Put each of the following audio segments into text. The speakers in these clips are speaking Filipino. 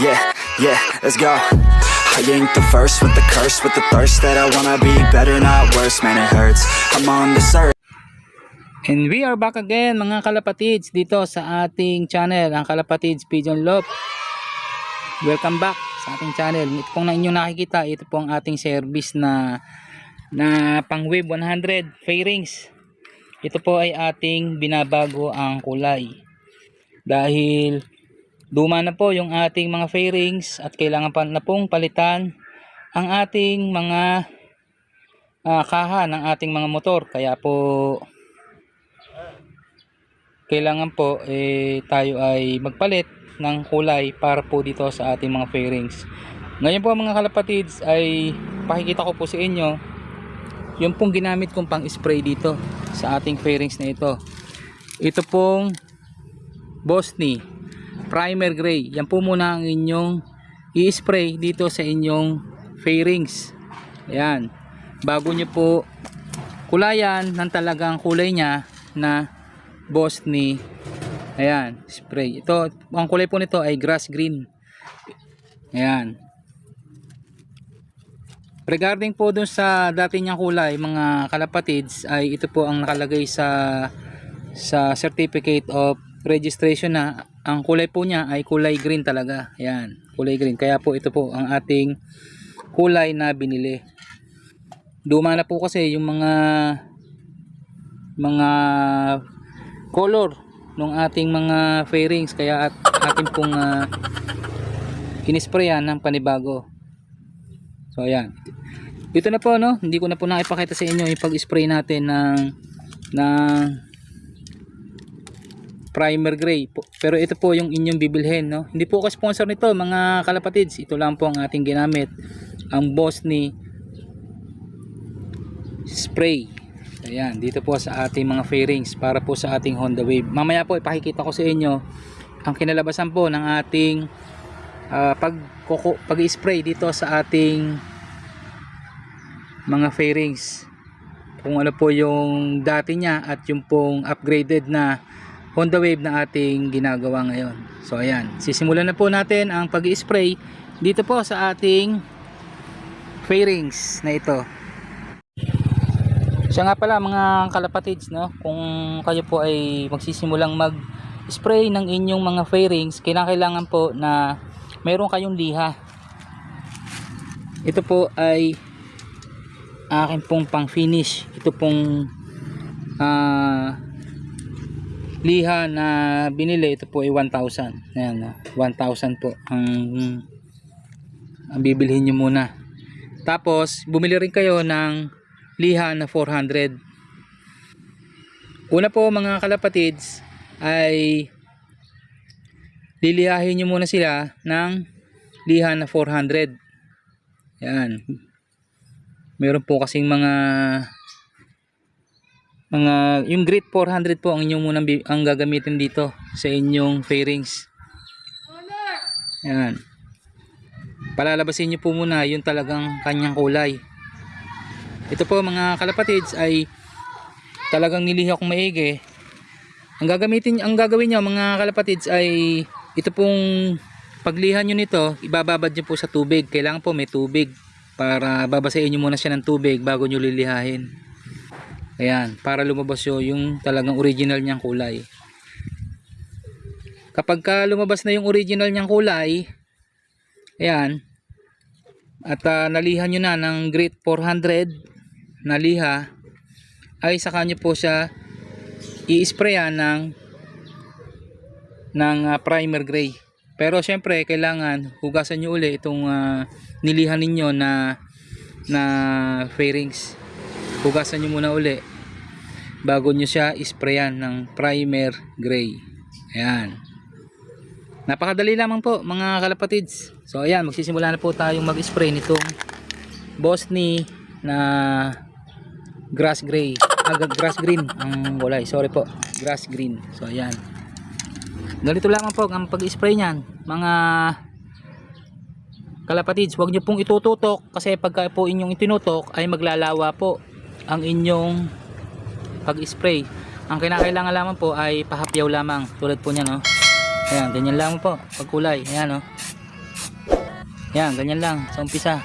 Yeah, yeah, let's go. I ain't the first with the curse, with the thirst that I wanna be better, not worse. Man, it hurts. I'm on this earth. And we are back again mga kalapatids dito sa ating channel, ang Kalapatids Pigeon Loop. Welcome back sa ating channel. Ito pong na inyong nakikita, ito pong ating service na na pang wave 100 fairings. Ito po ay ating binabago ang kulay. Dahil luma na po yung ating mga fairings at kailangan pa na pong palitan ang ating mga ah, kaha ng ating mga motor. Kaya po kailangan po eh, tayo ay magpalit ng kulay para po dito sa ating mga fairings. Ngayon po mga kalapatids ay pakikita ko po sa inyo yung pong ginamit kong pang spray dito sa ating fairings na ito. Ito pong Bosni Primer Gray. Yan po muna ang inyong i-spray dito sa inyong fairings. Ayan. Bago nyo po kulayan ng talagang kulay niya na Bosni ayan spray ito ang kulay po nito ay grass green ayan regarding po dun sa dati niyang kulay mga kalapatids ay ito po ang nakalagay sa sa certificate of registration na ang kulay po niya ay kulay green talaga. Ayan kulay green. Kaya po ito po ang ating kulay na binili. Luma na po kasi yung mga mga color ng ating mga fairings. Kaya at atin pong uh, inisprayan ng panibago. So ayan. Ito na po no, hindi ko na po nakipakita sa inyo yung pag-spray natin ng ng primer gray. Pero ito po yung inyong bibilhin no. Hindi po ako sponsor nito mga kalapatids. Ito lang po ang ating ginamit. Ang Bosni spray. Ayan, dito po sa ating mga fairings para po sa ating Honda Wave. Mamaya po ipakikita ko sa inyo ang kinalabasan po ng ating uh, pag pag-spray dito sa ating mga fairings. Kung ano po yung dati niya at yung pong upgraded na Honda Wave na ating ginagawa ngayon. So ayan, sisimulan na po natin ang pag-spray dito po sa ating fairings na ito. Siya nga pala mga kalapatids no, kung kayo po ay magsisimulang mag-spray ng inyong mga fairings, kailangan po na meron kayong liha. Ito po ay akin pong pang finish. Ito pong ah, liha na binili, ito po ay 1,000. Ayan, no? 1,000 po ang ang bibilhin nyo muna. Tapos, bumili rin kayo ng liha na 400 una po mga kalapatids ay lilihahin nyo muna sila ng liha na 400 yan meron po kasing mga mga yung grit 400 po ang inyong munang ang gagamitin dito sa inyong fairings yan palalabasin nyo po muna yung talagang kanyang kulay ito po mga kalapatids ay talagang niliha kong maigi. Ang gagamitin ang gagawin niyo mga kalapatids ay ito pong paglihan niyo nito, ibababad niyo po sa tubig. Kailangan po may tubig para babasahin niyo muna siya ng tubig bago niyo lilihahin. Ayan, para lumabas yo yung talagang original niyang kulay. Kapag ka lumabas na yung original niyang kulay, ayan, at uh, nalihan nyo na ng grade 400 na liha ay saka nyo po siya i-sprayan ng ng uh, primer gray. Pero syempre kailangan hugasan nyo uli itong uh, nilihan ninyo na na fairings. Hugasan nyo muna uli bago nyo siya isprayan ng primer gray. Ayan. Napakadali lamang po mga kalapatids. So ayan magsisimula na po tayong mag spray nitong Bosni na grass gray. Ah, grass green ang walay. Sorry po grass green. So ayan. Ganito lamang po ang pag-spray niyan mga kalapatids. Huwag nyo pong itututok kasi pagka po inyong itinutok ay maglalawa po ang inyong pag-spray ang kinakailangan lamang po ay pahapyaw lamang tulad po niya no ayan ganyan lamang po pagkulay ayan no Yan, ganyan lang sa umpisa.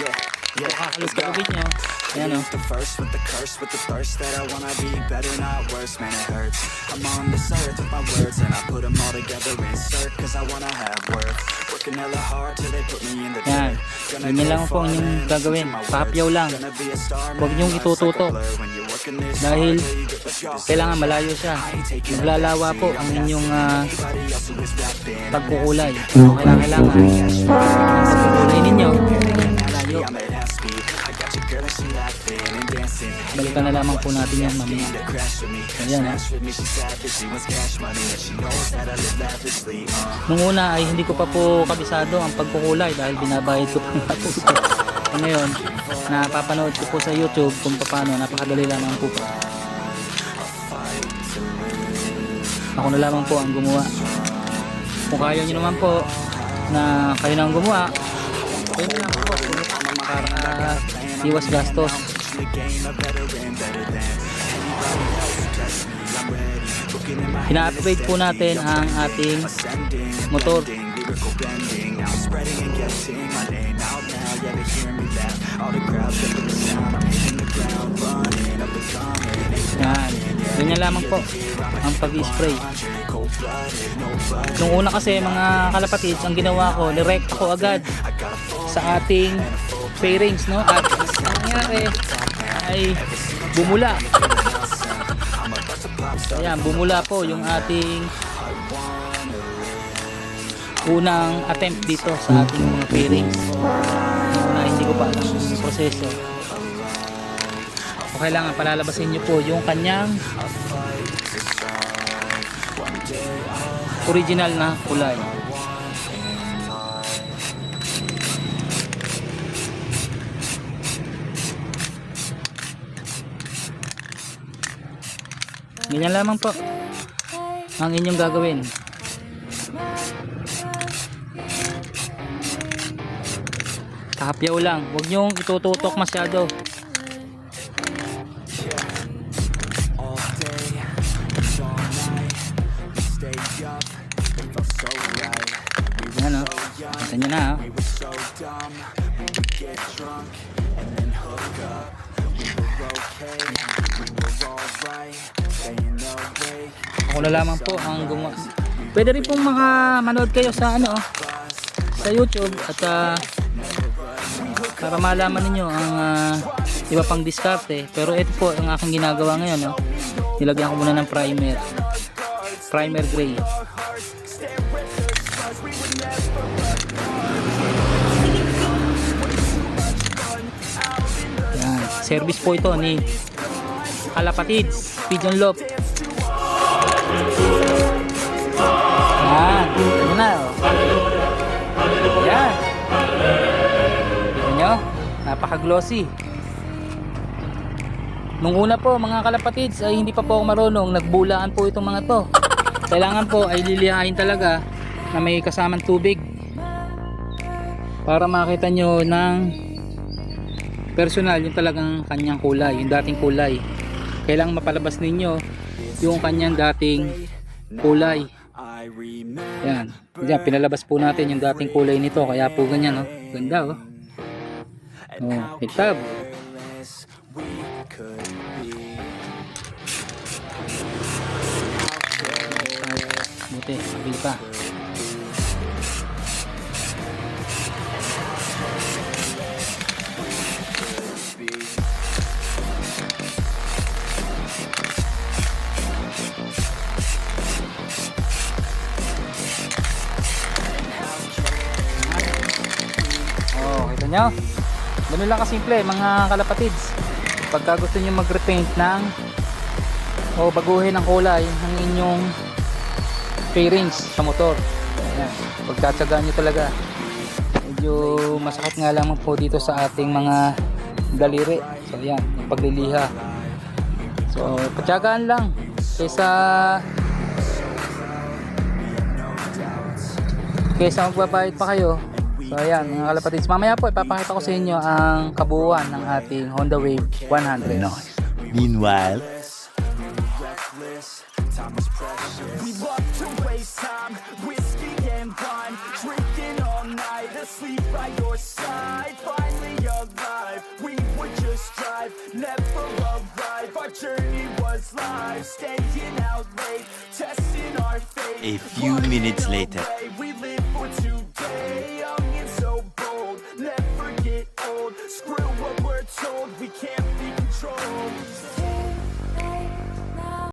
Yeah, yeah. Makakalog-kalugin nyo. Ayan o. The first with the curse, with the thirst that I wanna be better, not worse, man, it hurts. I'm on this earth with my words, and I put them all together, insert, cause I wanna have worth. Working hella hard till they put me in the dirt. Gonna Ganyan lang po ang inyong gagawin. Papyaw lang. Huwag niyong this Dahil kailangan malayo siya. Naglalawa po ang inyong rapping, pagkukulay. So, kailangan kailangan ang pagkukulay ninyo Balikan na lamang po natin yan mamaya. Ayan, ah. Lavishly. Uh. Nung una ay hindi ko pa po kabisado ang pagkukulay dahil binabayad ko nga po ito. So, ngayon, napapanood ko po sa YouTube kung paano, napakadali lamang po. Ako na lamang po ang gumawa. Kung kaya nyo naman po na kayo na ang gumawa, kayo na po para ah, iwas gastos. In the game, a veteran, better than anybody else. Trust me, I'm ready. Looking in my Ina-upgrade po natin ang ating motor. Yan. Ganyan lamang po ang pag-spray. Nung una kasi mga kalapatids, ang ginawa ko, direct ako agad sa ating fairings, no? At ang nangyari ay bumula. Ayan, bumula po yung ating unang attempt dito sa ating mga fairings. Yung una, hindi ko pa alam yung proseso. So, kailangan palalabasin nyo po yung kanyang original na kulay. Ganyan lamang po ang inyong gagawin. Kahapyaw lang. Huwag nyong itututok masyado. Yan o. young, Kita nyo na oh. Okay, were alright. Staying awake, Ako na lamang po ang gumawa. Pwede rin pong makamanood kayo sa ano, sa YouTube at ah, para malaman ninyo ang ah, iba pang diskarte. Pero ito po ang aking ginagawa ngayon. No? Nilagyan ko muna ng primer. Primer gray. Service po ito ni Kalapatids, Pigeon Loop. Yan. Ano na oh. Yan. Tignan. Napaka-glossy. Nung una po mga kalapatids ay hindi pa po ako marunong. Nagbulaan po itong mga to. Kailangan po ay lilihain talaga na may kasamang tubig. Para makita nyo ng personal yung talagang kanyang kulay. Yung dating kulay. Kailangan mapalabas ninyo yung kanyang dating kulay. Yan. Diyan, pinalabas po natin yung dating kulay nito. Kaya po ganyan, oh. Ganda, oh. Oh, be. Buti, mabili pa. Nyo? Ganun lang kasimple, mga kalapatids. Pagka gusto nyo mag-repaint ng o baguhin ang kulay ng inyong fairings sa motor. Ayan. Pagtsatsagaan nyo talaga. Medyo masakit nga lamang po dito sa ating mga daliri. So ayan, yung pagliliha. So patsagaan lang kaysa kaysa magbabayad pa kayo. So ayan mga kalapatids, mamaya po ipapakita ko sa inyo ang kabuuan ng ating Honda Wave 100. Nice. Meanwhile, A few minutes later.